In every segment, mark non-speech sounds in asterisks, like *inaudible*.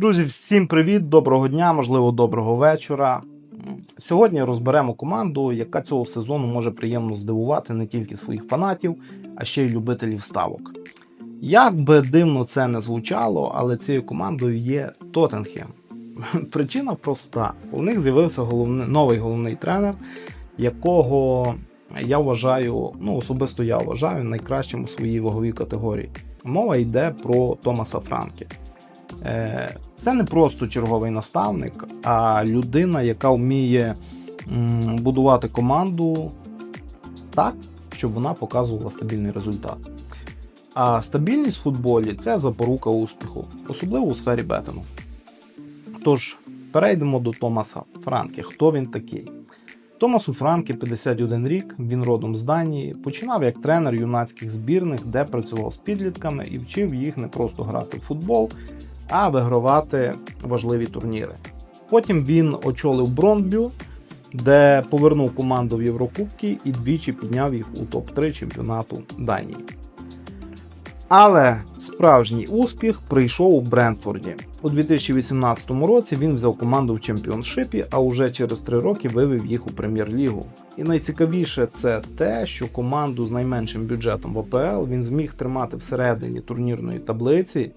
Друзі, всім привіт, доброго дня, можливо, доброго вечора. Сьогодні розберемо команду, яка цього сезону може приємно здивувати не тільки своїх фанатів, а ще й любителів ставок. Як би дивно це не звучало, але цією командою є Тоттенхем. *laughs* Причина проста: у них з'явився головний, новий головний тренер, якого я вважаю, ну особисто я вважаю найкращим у своїй ваговій категорії. Мова йде про Томаса Франкі. Е, Це не просто черговий наставник, а людина, яка вміє будувати команду так, щоб вона показувала стабільний результат. А стабільність в футболі це запорука успіху, особливо у сфері бетингу. Тож, перейдемо до Томаса Франки. Хто він такий? Томасу Франкі 51 рік, він родом з Данії, починав як тренер юнацьких збірних, де працював з підлітками і вчив їх не просто грати в футбол, а вигравати важливі турніри. Потім він очолив Бронбю, де повернув команду в Єврокубки і двічі підняв їх у топ-3 чемпіонату Данії. Але справжній успіх прийшов у Брентфорді. У 2018 році він взяв команду в чемпіоншипі, а уже через три роки вивів їх у прем'єр-лігу. І найцікавіше це те, що команду з найменшим бюджетом в АПЛ він зміг тримати всередині турнірної таблиці,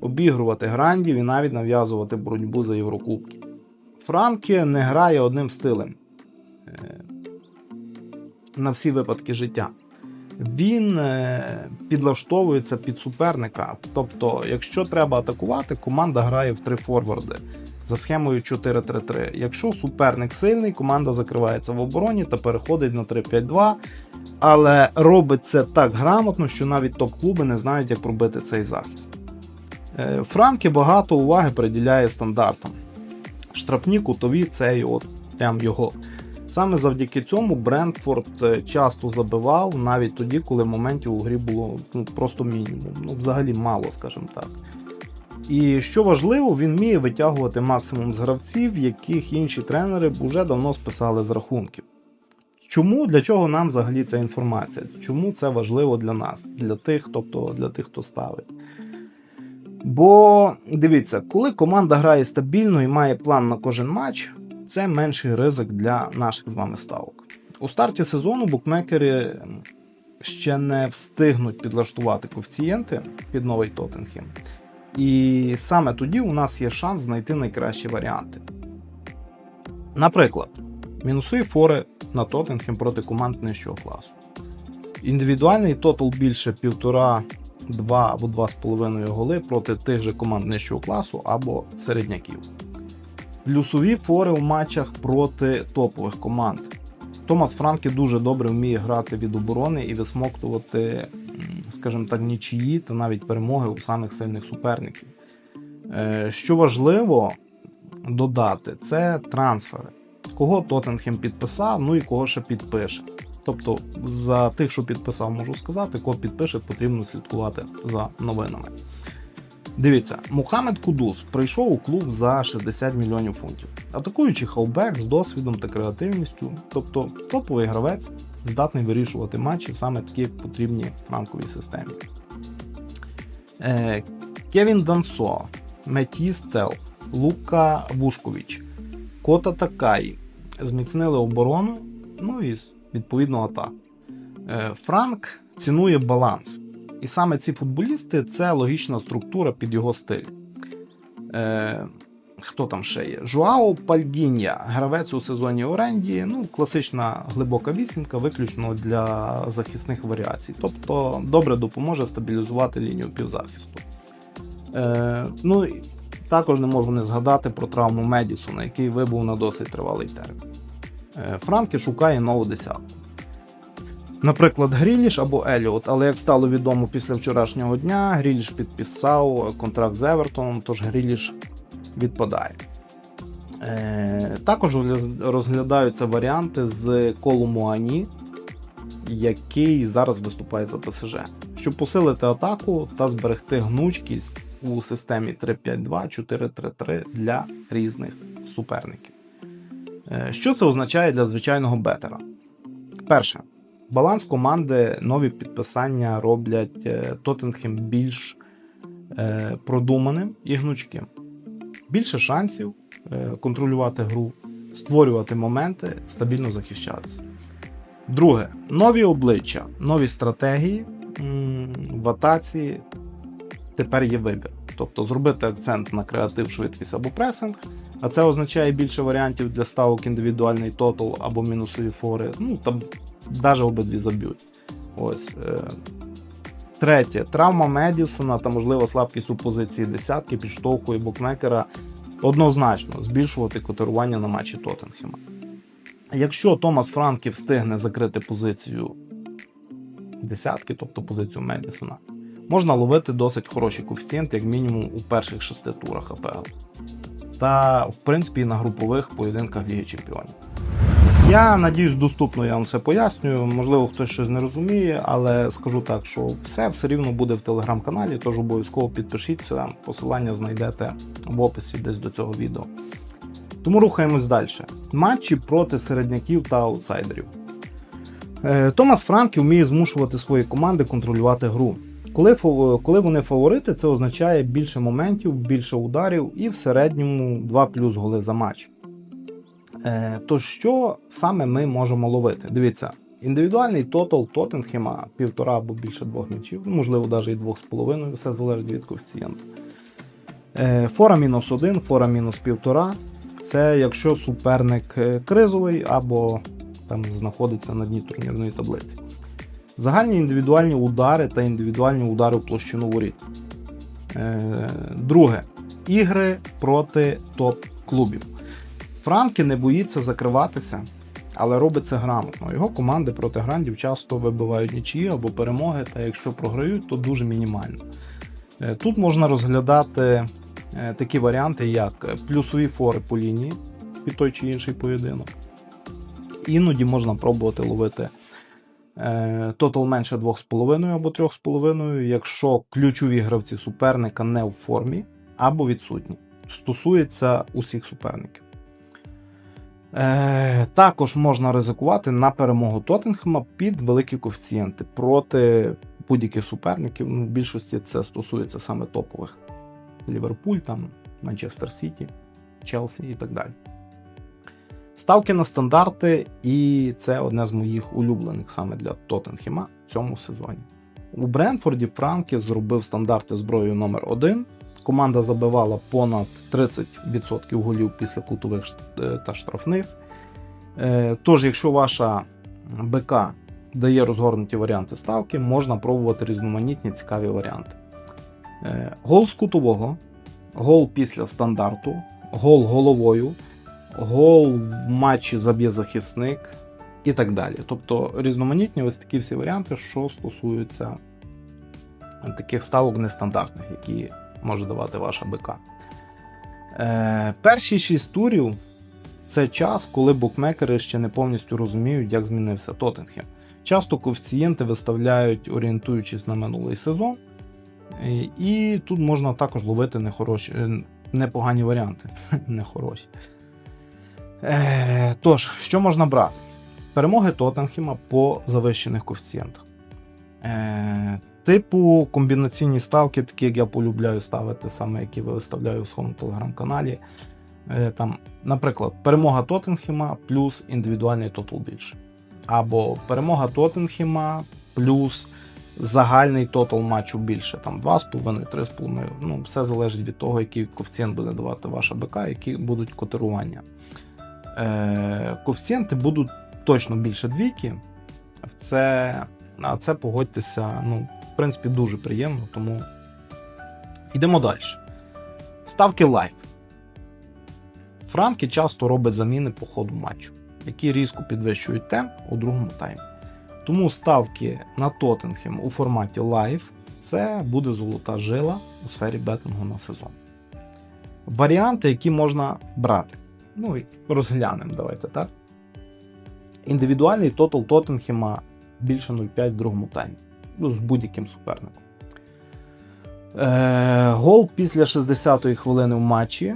обігрувати грандів і навіть нав'язувати боротьбу за Єврокубки. Франкі не грає одним стилем е, на всі випадки життя він е, підлаштовується під суперника. Тобто, якщо треба атакувати, команда грає в три форварди за схемою 4-3-3. Якщо суперник сильний, команда закривається в обороні та переходить на 3-5-2. Але робить це так грамотно, що навіть топ-клуби не знають, як пробити цей захист. Е, Франкі багато уваги приділяє стандартам. Штрафні кутові це от прям його. Саме завдяки цьому Брентфорд е, часто забивав навіть тоді, коли моментів у грі було ну, просто мінімум. Ну, взагалі мало, скажімо так. І що важливо, він вміє витягувати максимум з гравців, яких інші тренери б уже давно списали з рахунків. Чому для чого нам взагалі ця інформація? Чому це важливо для нас, для тих, тобто для тих, хто ставить? Бо дивіться, коли команда грає стабільно і має план на кожен матч, це менший ризик для наших з вами ставок. У старті сезону букмекери ще не встигнуть підлаштувати коефіцієнти під новий Тоттенхем. І саме тоді у нас є шанс знайти найкращі варіанти. Наприклад, мінусові фори на Тоттенхем проти команд нижчого класу. Індивідуальний тотал більше 1,5 2 або 2,5 голи проти тих же команд нижчого класу або середняків. Плюсові фори у матчах проти топових команд. Томас Франкі дуже добре вміє грати від оборони і висмоктувати, скажімо так, нічиї та навіть перемоги у самих сильних суперників. Е, що важливо додати, це трансфери. Кого Тоттенхем підписав, ну і кого ще підпише. Тобто, за тих, що підписав, можу сказати, кого підпише, потрібно слідкувати за новинами. Дивіться, Мухаммед Кудус прийшов у клуб за 60 мільйонів фунтів, атакуючи хавбек з досвідом та креативністю, тобто топовий гравець, здатний вирішувати матчі саме такі як потрібні франковій системі. Е, Кевін Дансо, Меті Стел, Лука Вушкович, Кота Такай зміцнили оборону, ну і відповідно атаку. Е, Франк цінує баланс. І саме ці футболісти це логічна структура під його стиль. Е, Хто там ще є? Жуао Пальгіння, гравець у сезоні оренді. Ну, класична глибока вісімка, виключно для захисних варіацій. Тобто добре допоможе стабілізувати лінію півзахисту. Е, Ну, Також не можу не згадати про травму Медісона, який вибув на досить тривалий термін. Е, Франкі шукає нову десятку. Наприклад, Гріліш або Еліот, але як стало відомо після вчорашнього дня, Гріліш підписав контракт з Евертоном, тож Гріліш відпадає. Е, Також розглядаються варіанти з Колумуані, який зараз виступає за ПСЖ, щоб посилити атаку та зберегти гнучкість у системі 3-5-2-4-3-3 для різних суперників. Е, Що це означає для звичайного бетера? Перше. Баланс команди, нові підписання роблять е, Тоттенхем більш е, продуманим і гнучким. Більше шансів контролювати гру, створювати моменти, стабільно захищатися. Друге, нові обличчя, нові стратегії в атаці. Тепер є вибір. Тобто зробити акцент на креатив, швидкість або пресинг, а це означає більше варіантів для ставок індивідуальний тотал або мінусові фори. Ну там навіть обидві заб'ють. Ось. Е. Третє, травма Медісона та можливо слабкість у позиції десятки підштовхує букмекера однозначно збільшувати котирування на матчі Тоттенхема. Якщо Томас Франків встигне закрити позицію десятки, тобто позицію Медісона, можна ловити досить хороші коефіцієнти, як мінімум у перших шести турах АПЛ. Та, в принципі, на групових поєдинках Ліги Чемпіонів. Я надіюсь, доступно я вам все пояснюю. Можливо, хтось щось не розуміє, але скажу так, що все все рівно буде в телеграм-каналі, тож обов'язково підпишіться. Посилання знайдете в описі десь до цього відео. Тому рухаємось далі. Матчі проти середняків та аутсайдерів. Е, Томас Франкі вміє змушувати свої команди контролювати гру. Коли, коли вони фаворити, це означає більше моментів, більше ударів і в середньому 2 плюс голи за матч. Е, то що саме ми можемо ловити? Дивіться, індивідуальний тотал Тоттенхема півтора або більше двох м'ячів, можливо, навіть і двох з половиною, все залежить від коефіцієнту. Е, Фора мінус один, фора мінус півтора. Це якщо суперник е, кризовий або там знаходиться на дні турнірної таблиці. Загальні індивідуальні удари та індивідуальні удари в площину воріт. Е, Друге. Ігри проти топ-клубів. Франкі не боїться закриватися, але робить це грамотно. Його команди проти грандів часто вибивають нічиї або перемоги, та якщо програють, то дуже мінімально. Е, Тут можна розглядати е, такі варіанти, як плюсові фори по лінії під той чи інший поєдинок. Іноді можна пробувати ловити тотал менше 2,5 або 3,5, якщо ключові гравці суперника не в формі або відсутні. Стосується усіх суперників. Е, також можна ризикувати на перемогу Тоттенхема під великі коефіцієнти проти будь-яких суперників. Ну, в більшості це стосується саме топових: Ліверпуль, там, Манчестер Сіті, Челсі і так далі. Ставки на стандарти, і це одне з моїх улюблених саме для Тоттенхема в цьому сезоні. У Бренфорді Франкі зробив стандарти зброєю номер 1 Команда забивала понад 30% голів після кутових е, та штрафних. Е, Тож, якщо ваша БК дає розгорнуті варіанти ставки, можна пробувати різноманітні цікаві варіанти. Е, Гол з кутового, гол після стандарту, гол головою, гол в матчі заб'є захисник і так далі. Тобто різноманітні ось такі всі варіанти, що стосуються таких ставок нестандартних, які може давати ваша БК. Е, перші 6 турів це час, коли букмекери ще не повністю розуміють, як змінився Тоттенхем. Часто коефіцієнти виставляють, орієнтуючись на минулий сезон. І, і тут можна також ловити нехороші, е, непогані варіанти. *laughs* Нехороші. Е, тож, що можна брати? Перемоги Тоттенхема по завищених коефіцієнтах. Е, Типу комбінаційні ставки, такі як я полюбляю ставити, саме які ви виставляю в своєму телеграм-каналі. Е, Там, Наприклад, перемога Тоттенхема плюс індивідуальний тотал більше. Або перемога Тоттенхема плюс загальний тотал матчу більше. Там 2,5, 3,5. Ну, все залежить від того, який коефіцієнт буде давати ваша БК, які будуть котирування. Е, Коефіцієнти будуть точно більше двійки. Це, а це погодьтеся, ну, в принципі, дуже приємно, тому йдемо далі. Ставки лайв. Франки часто робить заміни по ходу матчу, які різко підвищують темп у другому таймі. Тому ставки на Тоттенхем у форматі лайв це буде золота жила у сфері бетингу на сезон. Варіанти, які можна брати. Ну і розглянемо, давайте так. Індивідуальний тотал Тоттенхема більше 0,5 в другому таймі. Ну, з будь-яким суперником. Е, гол після 60-ї хвилини в матчі.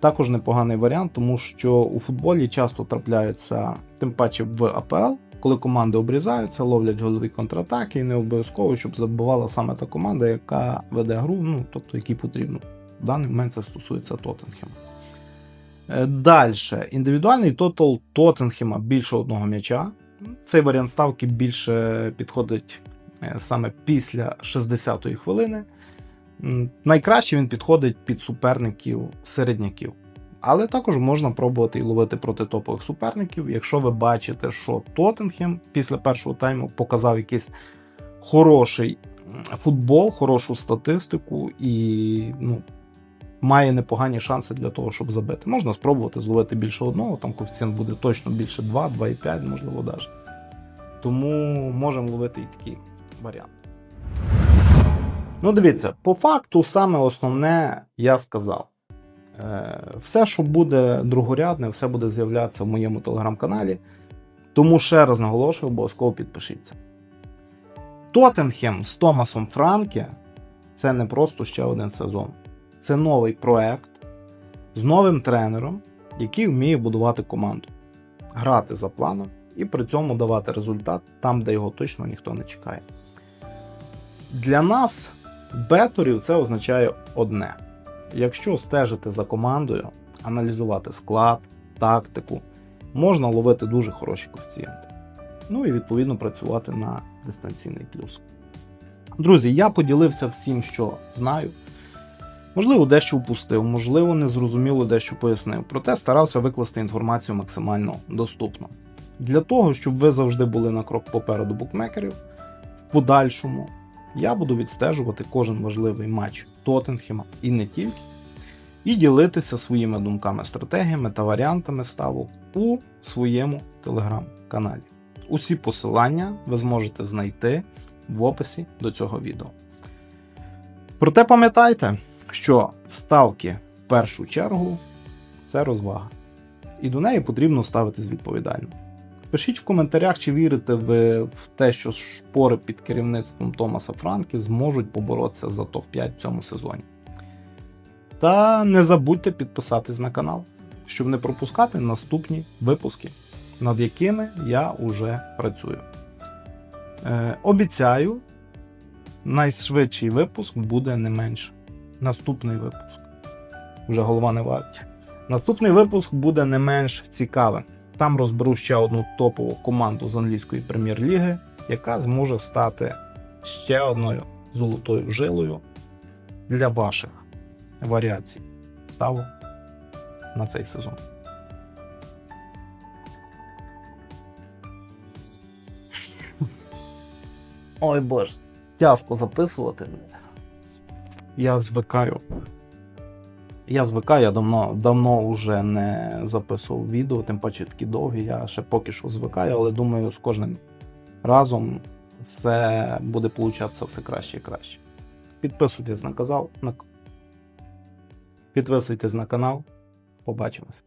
Також непоганий варіант, тому що у футболі часто трапляються, тим паче в АПЛ, коли команди обрізаються, ловлять голові контратаки, і не обов'язково, щоб забивала саме та команда, яка веде гру, ну тобто якій потрібно В даний момент це стосується Тоттенхема. Далі. Індивідуальний тотал Тоттенхема більше одного м'яча. Цей варіант ставки більше підходить е, саме після 60-ї хвилини. Найкраще він підходить під суперників середняків. Але також можна пробувати і ловити проти топових суперників, якщо ви бачите, що Тоттенхем після першого тайму показав якийсь хороший футбол, хорошу статистику і ну, має непогані шанси для того, щоб забити. Можна спробувати зловити більше одного, там коефіцієнт буде точно більше 2, 2,5, можливо, навіть. Тому можемо ловити і такий варіант. Ну, дивіться, по факту, саме основне я сказав. Е, Все, що буде другорядне, все буде з'являтися в моєму телеграм-каналі. Тому ще раз наголошую, обов'язково підпишіться. Тоттенхем з Томасом Франке це не просто ще один сезон. Це новий проект з новим тренером, який вміє будувати команду, грати за планом і при цьому давати результат там, де його точно ніхто не чекає. Для нас, беторів, це означає одне: якщо стежити за командою, аналізувати склад, тактику, можна ловити дуже хороші коефіцієнти. Ну і відповідно працювати на дистанційний плюс. Друзі, я поділився всім, що знаю. Можливо, дещо упустив, можливо, незрозуміло дещо пояснив, проте старався викласти інформацію максимально доступно. Для того, щоб ви завжди були на крок попереду букмекерів, в подальшому я буду відстежувати кожен важливий матч Тоттенхема і не тільки, і ділитися своїми думками, стратегіями та варіантами ставок у своєму телеграм-каналі. Усі посилання ви зможете знайти в описі до цього відео. Проте пам'ятайте, що ставки в першу чергу це розвага. І до неї потрібно ставитись відповідально. Пишіть в коментарях, чи вірите ви в те, що шпори під керівництвом Томаса Франки зможуть поборотися за топ-5 в цьому сезоні. Та не забудьте підписатись на канал, щоб не пропускати наступні випуски, над якими я уже працюю. Е, обіцяю, найшвидший випуск буде не менше. Наступний випуск. Уже голова не варті. Наступний випуск буде не менш цікавим. Там розберу ще одну топову команду з англійської прем'єр-ліги, яка зможе стати ще одною золотою жилою для ваших варіацій ставу на цей сезон. Ой боже, тяжко записувати. Я звикаю. Я звикаю, я давно давно вже не записував відео, тим паче такі довгі. Я ще поки що звикаю, але думаю, з кожним разом все буде получатися все краще і краще. Підписуйтесь на канал. На... Підписуйтесь на канал. Побачимось.